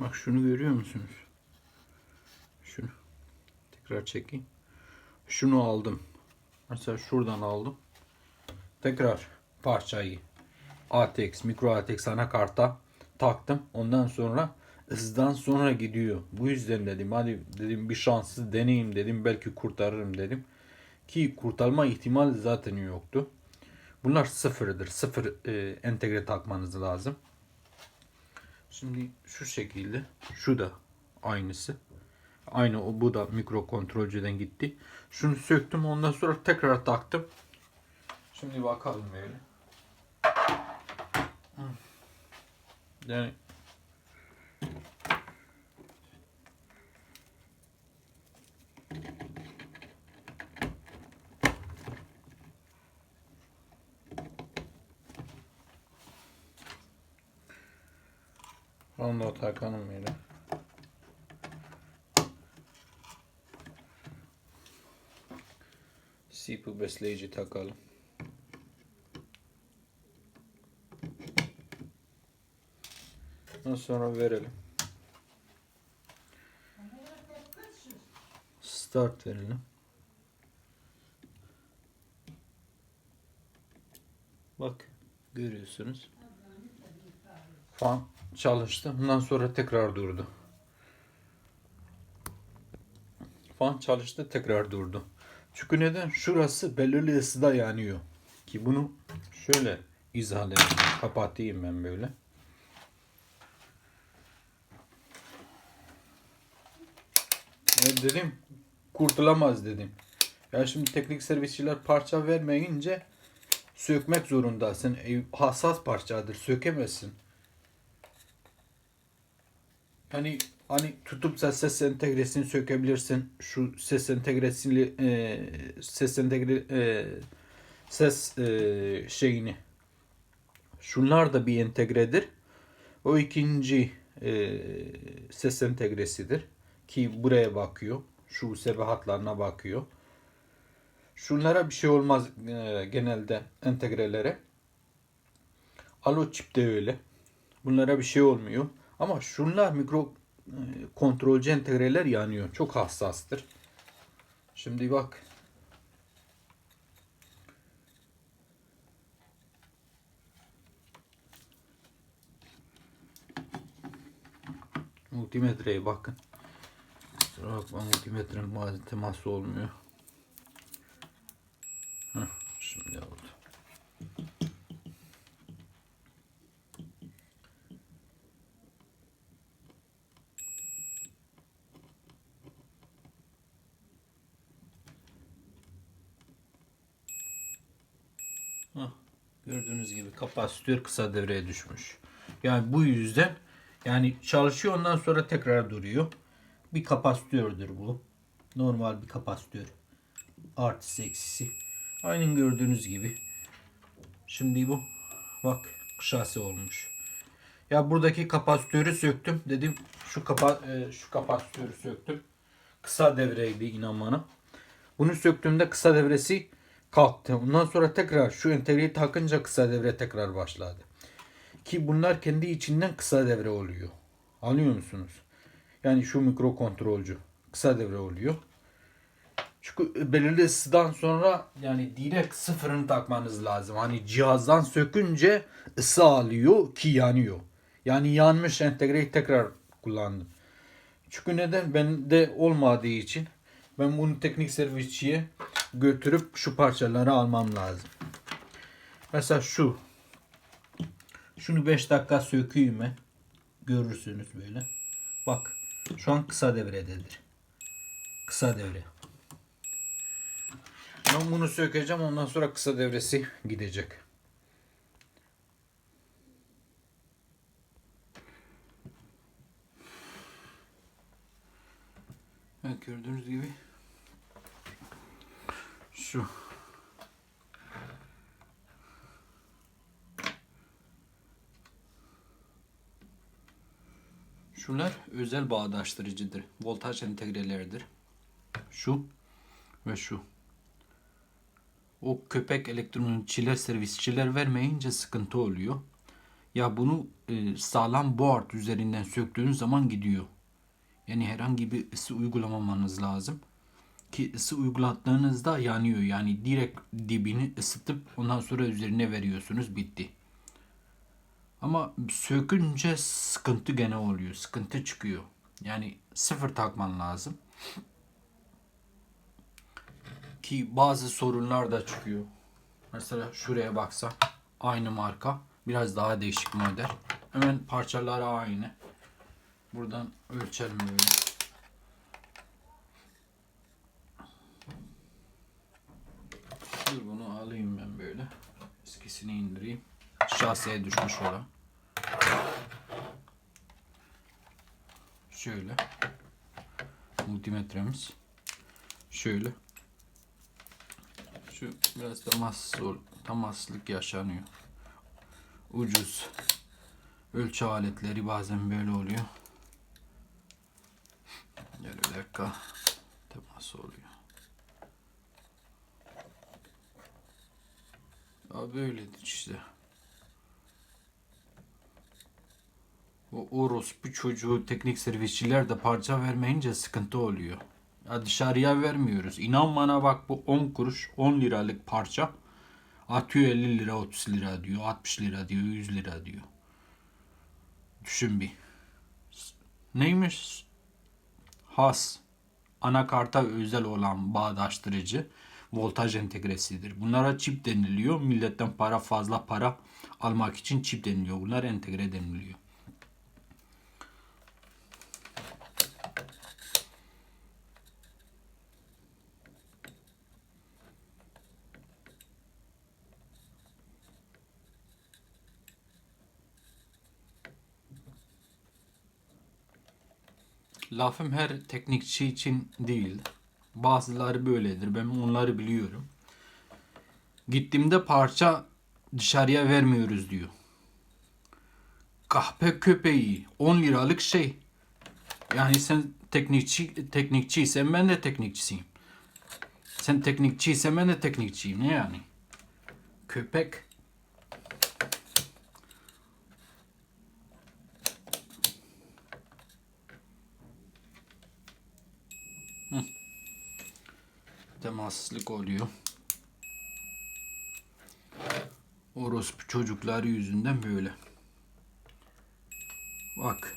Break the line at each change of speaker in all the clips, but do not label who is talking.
Bak şunu görüyor musunuz? Şunu. Tekrar çekeyim. Şunu aldım. Mesela şuradan aldım. Tekrar parçayı ATX, mikro ATX anakarta taktım. Ondan sonra hızdan sonra gidiyor. Bu yüzden dedim hadi dedim bir şansı deneyeyim dedim. Belki kurtarırım dedim. Ki kurtarma ihtimali zaten yoktu. Bunlar sıfırdır. Sıfır e, entegre takmanız lazım. Şimdi şu şekilde. Şu da aynısı. Aynı o bu da mikro kontrolcüden gitti. Şunu söktüm ondan sonra tekrar taktım. Şimdi bakalım böyle. Yani Onu da takalım böyle. Sipu besleyici takalım. Sonra verelim. Start verelim. Bak görüyorsunuz. Fan çalıştı. Ondan sonra tekrar durdu. Fan çalıştı tekrar durdu. Çünkü neden? Şurası belirli ısıda yanıyor. Ki bunu şöyle izah edeyim. Kapatayım ben böyle. Ne dedim? Kurtulamaz dedim. Ya şimdi teknik servisçiler parça vermeyince sökmek zorundasın. Hassas parçadır. Sökemezsin. Hani hani tutup da ses entegresini sökebilirsin. Şu ses entegresini e, ses entegre e, ses e, şeyini. Şunlar da bir entegredir. O ikinci e, ses entegresidir ki buraya bakıyor. Şu USB hatlarına bakıyor. Şunlara bir şey olmaz e, genelde entegrelere. Alo çip de öyle. Bunlara bir şey olmuyor. Ama şunlar mikro e, kontrolcü entegreler yanıyor. Çok hassastır. Şimdi bak. Multimetreye bakın. Kusura bakma multimetrenin bazen teması olmuyor. Heh, şimdi oldu. Gördüğünüz gibi kapasitör kısa devreye düşmüş. Yani bu yüzden yani çalışıyor ondan sonra tekrar duruyor. Bir kapasitördür bu. Normal bir kapasitör. Artısı eksisi. Aynen gördüğünüz gibi. Şimdi bu bak şasi olmuş. Ya buradaki kapasitörü söktüm. Dedim şu kapa e, şu kapasitörü söktüm. Kısa devreydi inan bana. Bunu söktüğümde kısa devresi kalktı. Ondan sonra tekrar şu entegreyi takınca kısa devre tekrar başladı. Ki bunlar kendi içinden kısa devre oluyor. Anlıyor musunuz? Yani şu mikro kontrolcü kısa devre oluyor. Çünkü belirli ısıdan sonra yani direkt sıfırını takmanız lazım. Hani cihazdan sökünce ısı alıyor ki yanıyor. Yani yanmış entegreyi tekrar kullandım. Çünkü neden? Bende olmadığı için ben bunu teknik servisçiye götürüp şu parçaları almam lazım. Mesela şu. Şunu 5 dakika sökeyim ben. Görürsünüz böyle. Bak. Şu an kısa devrededir. Kısa devre. Ben bunu sökeceğim ondan sonra kısa devresi gidecek. Evet gördüğünüz gibi şu Şunlar özel bağdaştırıcıdır. Voltaj entegreleridir. Şu ve şu. O köpek elektronun çiler servisçiler vermeyince sıkıntı oluyor. Ya bunu e, sağlam board üzerinden söktüğünüz zaman gidiyor. Yani herhangi bir ısı uygulamamanız lazım. Ki ısı uygulattığınızda yanıyor. Yani direkt dibini ısıtıp ondan sonra üzerine veriyorsunuz. Bitti. Ama sökünce sıkıntı gene oluyor. Sıkıntı çıkıyor. Yani sıfır takman lazım. Ki bazı sorunlar da çıkıyor. Mesela şuraya baksa aynı marka. Biraz daha değişik model. Hemen parçaları aynı. Buradan ölçelim böyle. Dur bunu alayım ben böyle. Eskisini indireyim. Şaseye düşmüş olan. Şöyle. Multimetremiz. Şöyle. Şu biraz temas temaslık yaşanıyor. Ucuz. Ölçü aletleri bazen böyle oluyor. Gel bir dakika. Temas oluyor. Ya böyledir işte. O orospu çocuğu teknik servisçiler de parça vermeyince sıkıntı oluyor. Ya dışarıya vermiyoruz. İnan bana bak bu 10 kuruş 10 liralık parça atıyor 50 lira 30 lira diyor 60 lira diyor 100 lira diyor. Düşün bir. Neymiş? Has. Anakarta özel olan bağdaştırıcı voltaj entegresidir. Bunlara çip deniliyor. Milletten para fazla para almak için çip deniliyor. Bunlar entegre deniliyor. Lafım her teknikçi için değil. Bazıları böyledir. Ben onları biliyorum. Gittiğimde parça dışarıya vermiyoruz diyor. Kahpe köpeği 10 liralık şey. Yani sen teknikçi teknikçiysen ben de teknikçisiyim. Sen teknikçiysen ben de teknikçiyim. Ne yani? Köpek. Temaslık oluyor. Orospu çocukları yüzünden böyle. Bak.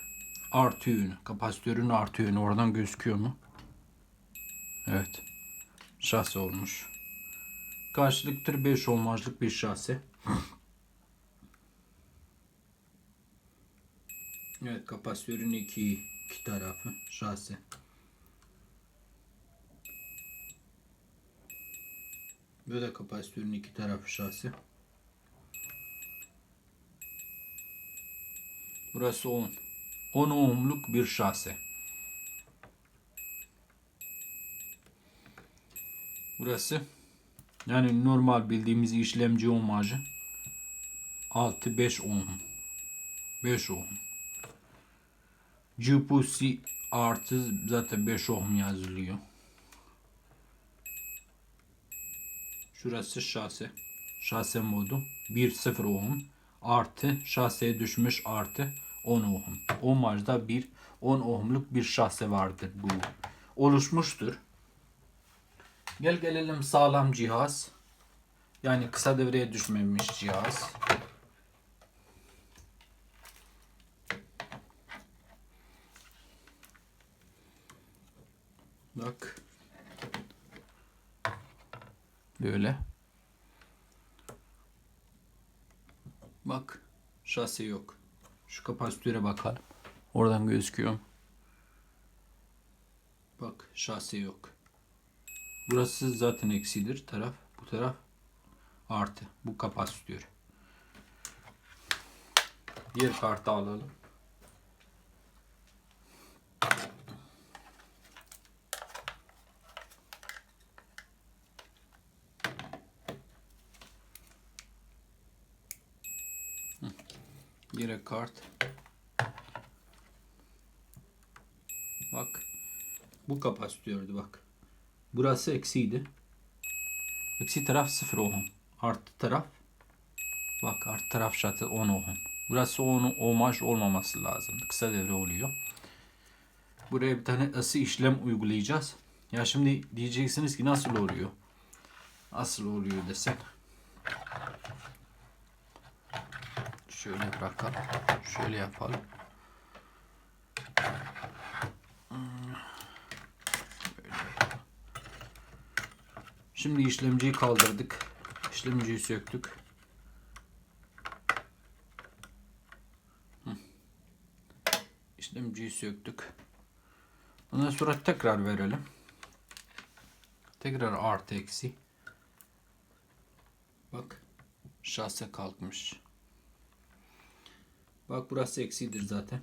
Artı yönü. Kapasitörün artı yönü. Oradan gözüküyor mu? Evet. Şase olmuş. Karşılıktır 5 ohmajlık bir şase. evet kapasitörün iki, iki tarafı şase. Böyle kapasitörün iki tarafı şasi. Burası 10. 10 ohmluk bir şase. Burası yani normal bildiğimiz işlemci ohmajı 6 5 ohm. 5 ohm. GPC artı zaten 5 ohm yazılıyor. Şurası şase. Şase modu 1.0 ohm artı şaseye düşmüş artı 10 ohm. Ohmajda bir 10 ohmluk bir şase vardır bu. Oluşmuştur. Gel gelelim sağlam cihaz. Yani kısa devreye düşmemiş cihaz. Bak. Böyle. Bak. Şase yok. Şu kapasitöre bakalım. Oradan gözüküyor. Bak şase yok. Burası zaten eksidir taraf. Bu taraf artı. Bu kapasitör. Diğer kartı alalım. Yine kart. Bak. Bu kapasitördü bak. Burası eksiydi. Eksi taraf 0 ohm. Artı taraf. Bak artı taraf şatı 10 ohm. Burası onu omaj olmaması lazım. Kısa devre oluyor. Buraya bir tane ısı işlem uygulayacağız. Ya şimdi diyeceksiniz ki nasıl oluyor? Nasıl oluyor desek. Şöyle bırakalım. Şöyle yapalım. Şimdi işlemciyi kaldırdık. İşlemciyi söktük. İşlemciyi söktük. Ondan sonra tekrar verelim. Tekrar artı eksi. Bak şase kalkmış. Bak burası eksidir zaten.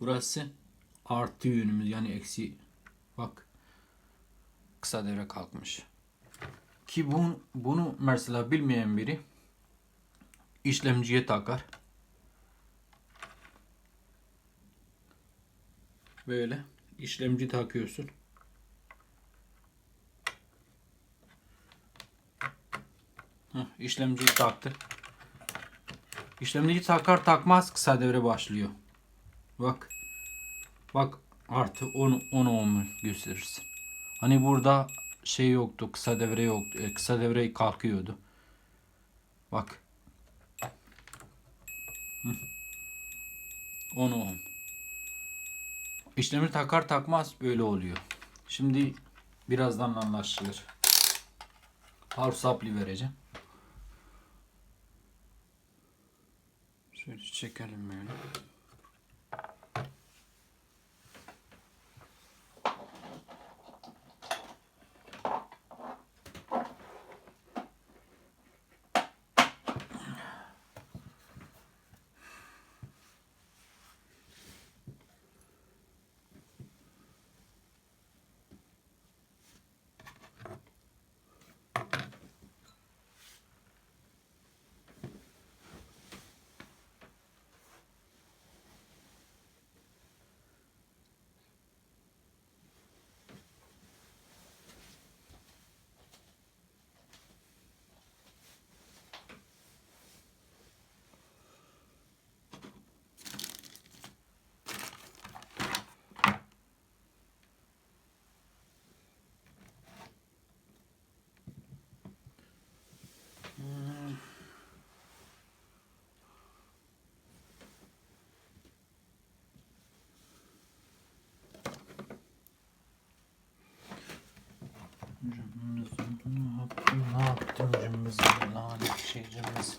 Burası artı yönümüz yani eksi. Bak kısa devre kalkmış. Ki bunu, bunu mesela bilmeyen biri işlemciye takar. Böyle işlemci takıyorsun. Heh, işlemciyi taktı. İşlemciyi takar takmaz kısa devre başlıyor. Bak. Bak artı 10 10 ohmu gösterirsin. Hani burada şey yoktu, kısa devre yoktu. e, kısa devre kalkıyordu. Bak. Hı. 10 ohm. İşlemi takar takmaz böyle oluyor. Şimdi birazdan anlaşılır. Power supply vereceğim. Şöyle çekelim böyle. Cımbız, ne yaptım, ne yaptım cımbız, lanet şey cımbız.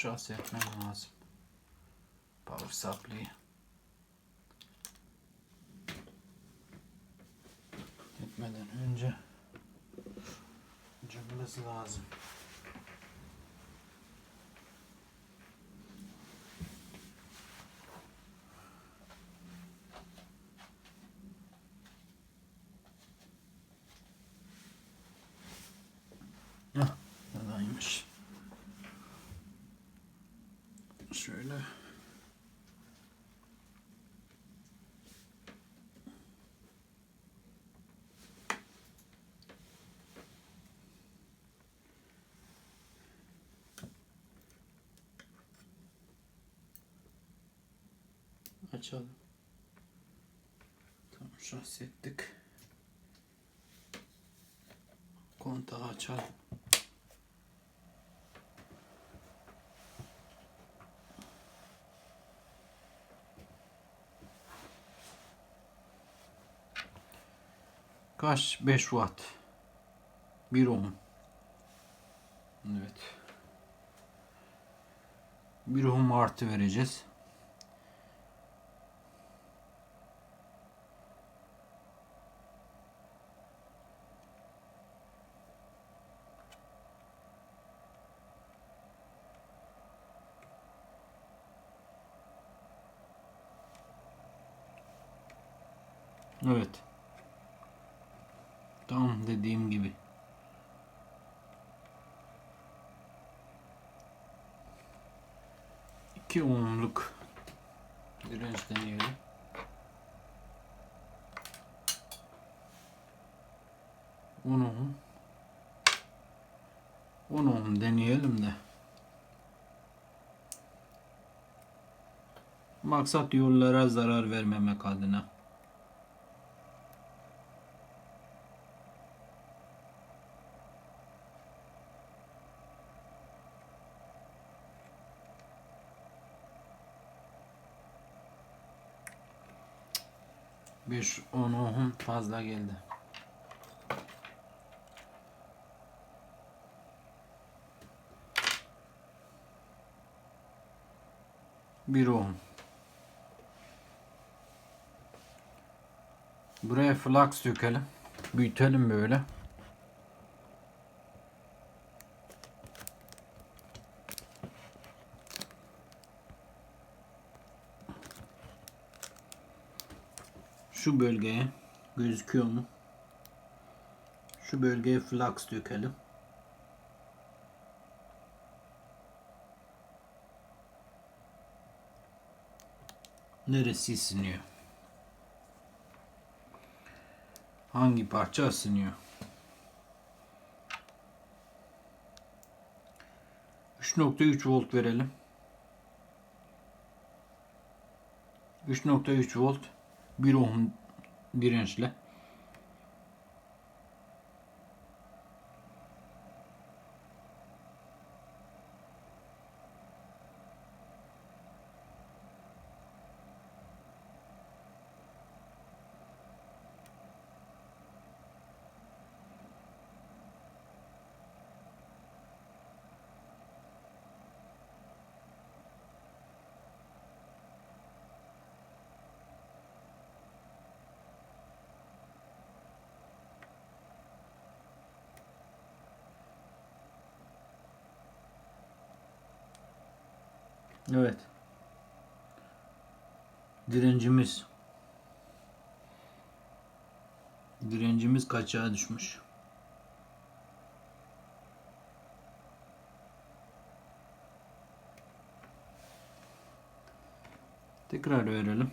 Şahs etmem lazım. Power supply. Etmeden önce cımbız lazım. Hah, buradaymış. Şöyle. Açalım. Tamam şahs ettik. Kontağı açalım. Kaç? 5 watt. 1 ohm. Evet. 1 ohm artı vereceğiz. Evet. Tam dediğim gibi. İki ohmluk direnç deneyelim. On ohm. On ohm deneyelim de. Maksat yollara zarar vermemek adına. Bir 10 ohm fazla geldi. Bir ohm. Buraya flux dökelim. Büyütelim böyle. Şu bölgeye gözüküyor mu? Şu bölgeye flux dökelim. Neresi ısınıyor? Hangi parça ısınıyor? 3.3 volt verelim. 3.3 volt 1 ohm dirençle. Evet. Direncimiz direncimiz kaçağa düşmüş. Tekrar verelim.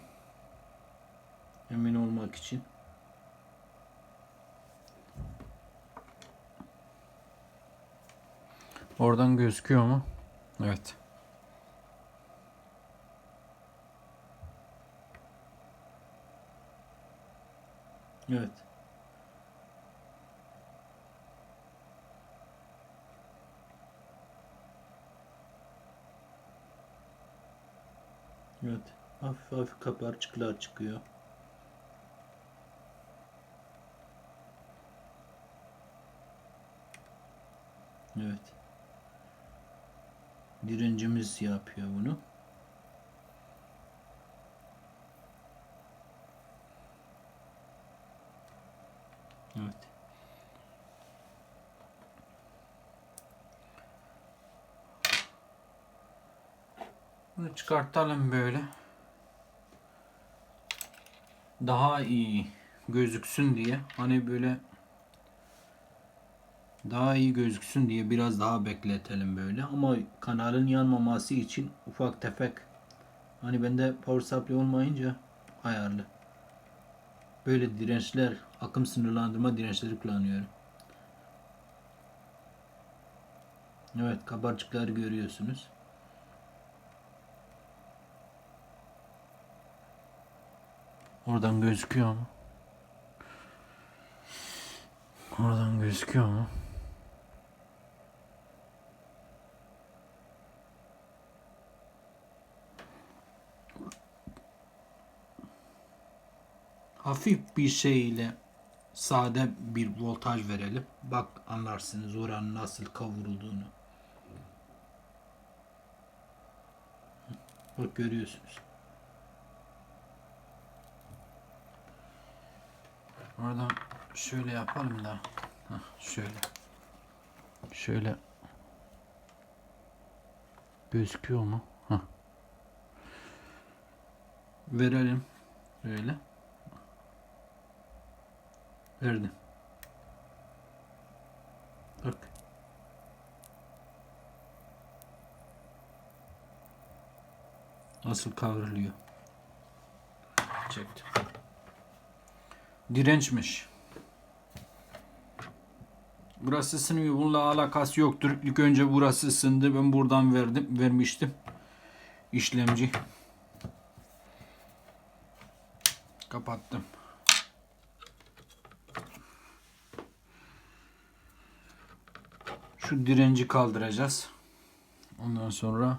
Emin olmak için. Oradan gözüküyor mu? Evet. Evet. Evet. Hafif hafif kabarcıklar çıkıyor. Evet. Direncimiz yapıyor bunu. Evet. Bunu çıkartalım böyle. Daha iyi gözüksün diye. Hani böyle daha iyi gözüksün diye biraz daha bekletelim böyle. Ama kanalın yanmaması için ufak tefek hani bende power supply olmayınca ayarlı. Böyle dirençler, akım sınırlandırma dirençleri kullanıyorum. Evet, kabarcıkları görüyorsunuz. Oradan gözüküyor mu? Oradan gözüküyor mu? hafif bir şey ile sade bir voltaj verelim. Bak anlarsınız oranın nasıl kavrulduğunu. Bak görüyorsunuz. Oradan şöyle yapalım da. Heh, şöyle. Şöyle. Gözüküyor mu? Heh. Verelim. Böyle. Verdim. Bak. Nasıl kavruluyor. Çektim. Dirençmiş. Burası ısınıyor. Bununla alakası yoktur. İlk önce burası ısındı. Ben buradan verdim, vermiştim. İşlemci. Kapattım. Şu direnci kaldıracağız. Ondan sonra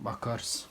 bakarız.